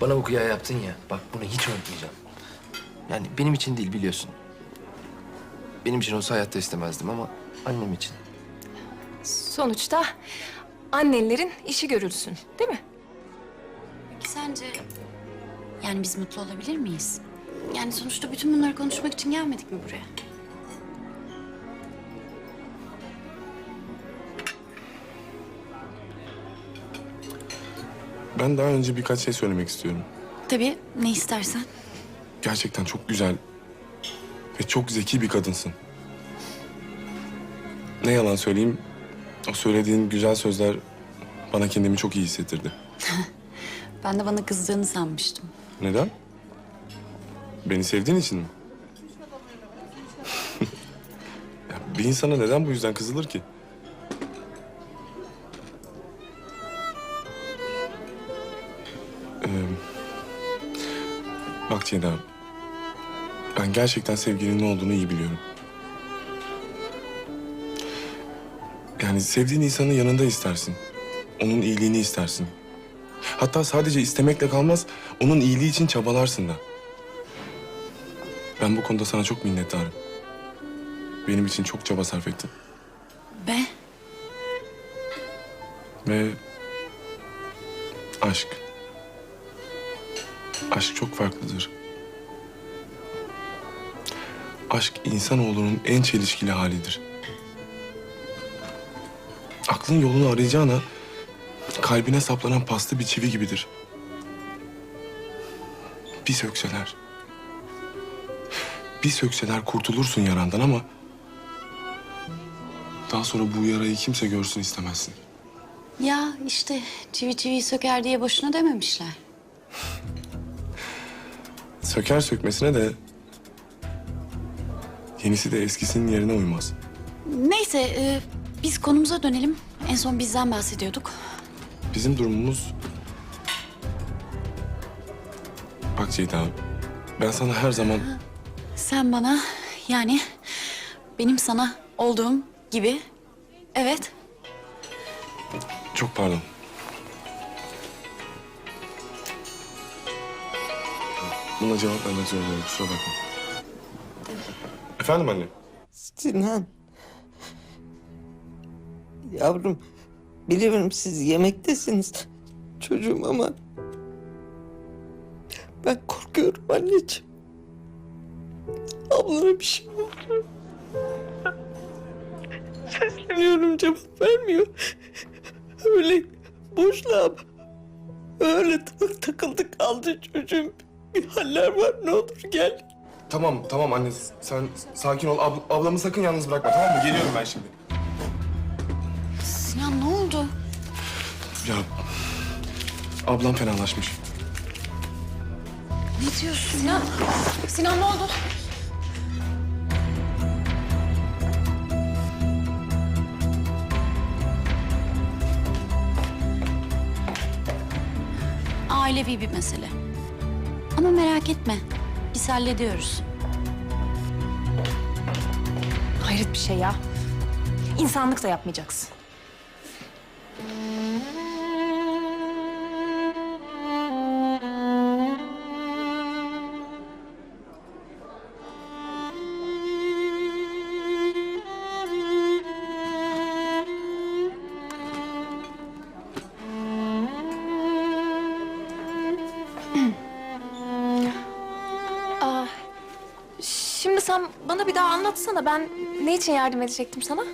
Bana bu kıyağı yaptın ya. Bak bunu hiç unutmayacağım. Yani benim için değil biliyorsun. Benim için olsa hayatta istemezdim ama annem için. Sonuçta annelerin işi görülsün değil mi? Peki sence yani biz mutlu olabilir miyiz? Yani sonuçta bütün bunları konuşmak için gelmedik mi buraya? Ben daha önce birkaç şey söylemek istiyorum. Tabii ne istersen. Gerçekten çok güzel ve çok zeki bir kadınsın. Ne yalan söyleyeyim, o söylediğin güzel sözler bana kendimi çok iyi hissettirdi. Ben de bana kızdığını sanmıştım. Neden? Beni sevdiğin için mi? ya bir insana neden bu yüzden kızılır ki? Bak Ceyda, ben gerçekten sevginin ne olduğunu iyi biliyorum. Yani sevdiğin insanın yanında istersin. Onun iyiliğini istersin. Hatta sadece istemekle kalmaz, onun iyiliği için çabalarsın da. Ben bu konuda sana çok minnettarım. Benim için çok çaba sarf ettin. Be Ve aşk. Aşk çok farklıdır. Aşk insanoğlunun en çelişkili halidir. Aklın yolunu arayacağına kalbine saplanan paslı bir çivi gibidir. Bir sökseler. Bir sökseler kurtulursun yarandan ama daha sonra bu yarayı kimse görsün istemezsin. ya işte çivi çiviyi söker diye boşuna dememişler. Söker sökmesine de yenisi de eskisinin yerine uymaz. Neyse e, biz konumuza dönelim. En son bizden bahsediyorduk. Bizim durumumuz... Bak Ceyda, ben sana her zaman... Sen bana yani benim sana olduğum gibi evet Çok pardon. Buna cevap vermek zorundayım, kusura bakma. Efendim anne? Sinan. Yavrum, biliyorum siz yemektesiniz çocuğum ama... Ben korkuyorum anneciğim. Ablana bir şey oldu. Sesleniyorum cevap vermiyor. Öyle boşluğa öyle tak- takıldı kaldı çocuğum. Bir haller var ne olur gel. Tamam, tamam anne. Sen sakin ol. Abl- ablamı sakın yalnız bırakma, tamam mı? Geliyorum ben şimdi. Sinan ne oldu? Ya, ablam fenalaşmış. Ne diyorsun? Sinan, Sinan ne oldu? Ailevi bir mesele. Ama merak etme. Biz hallediyoruz. Hayret bir şey ya. İnsanlık da yapmayacaksın. Şimdi sen bana bir daha anlatsana. Ben ne için yardım edecektim sana?